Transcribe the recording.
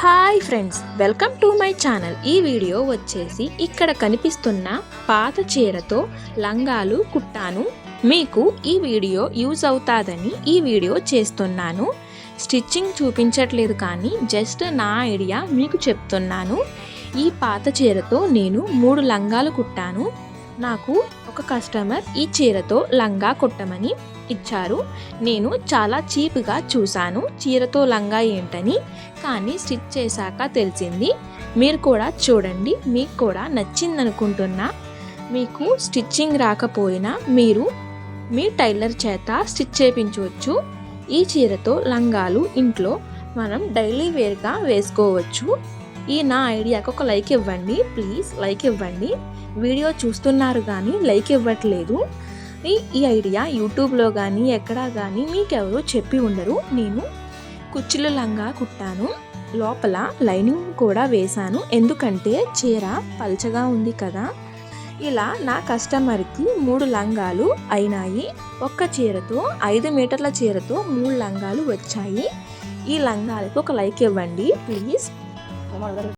Hi friends welcome to my channel. ఈ video వచ్చేసి ఇక్కడ కనిపిస్తున్న పాత చీరతో లంగాలు కుట్టాను. మీకు ఈ వీడియో యూజ్ అవుతాదని ఈ వీడియో చేస్తున్నాను. స్టిచ్చింగ్ చూపించట్లేదు కానీ జస్ట్ నా ఐడియా మీకు చెప్తున్నాను. ఈ పాత చీరతో నేను మూడు లంగాలు కుట్టాను. నాకు ఒక కస్టమర్ ఈ చీరతో లంగా కొట్టమని ఇచ్చారు. నేను చాలా చీప్గా చూశాను. చీరతో లంగా ఏంటని కానీ స్టిచ్ చేశాక తెలిసింది. మీరు కూడా చూడండి మీకు కూడా నచ్చింది అనుకుంటున్నా మీకు స్టిచ్చింగ్ రాకపోయినా మీరు మీ టైలర్ చేత స్టిచ్ చేయించవచ్చు. ఈ చీరతో లంగాలు ఇంట్లో మనం డైలీ వేర్గా వేసుకోవచ్చు. ఈ నా ఐడియాకి ఒక లైక్ ఇవ్వండి ప్లీజ్ లైక్ ఇవ్వండి. వీడియో చూస్తున్నారు కానీ లైక్ ఇవ్వట్లేదు. ఈ ఈ ఐడియా యూట్యూబ్లో కానీ ఎక్కడా కానీ మీకెవరూ చెప్పి ఉండరు. నేను కుచ్చులు లంగా కుట్టాను. లోపల లైనింగ్ కూడా వేశాను. ఎందుకంటే చీర పల్చగా ఉంది కదా. ఇలా నా కస్టమర్కి మూడు లంగాలు అయినాయి. ఒక్క చీరతో ఐదు మీటర్ల చీరతో మూడు లంగాలు వచ్చాయి. ఈ లంగాలకు ఒక లైక్ ఇవ్వండి ప్లీజ్ 我猫了在这里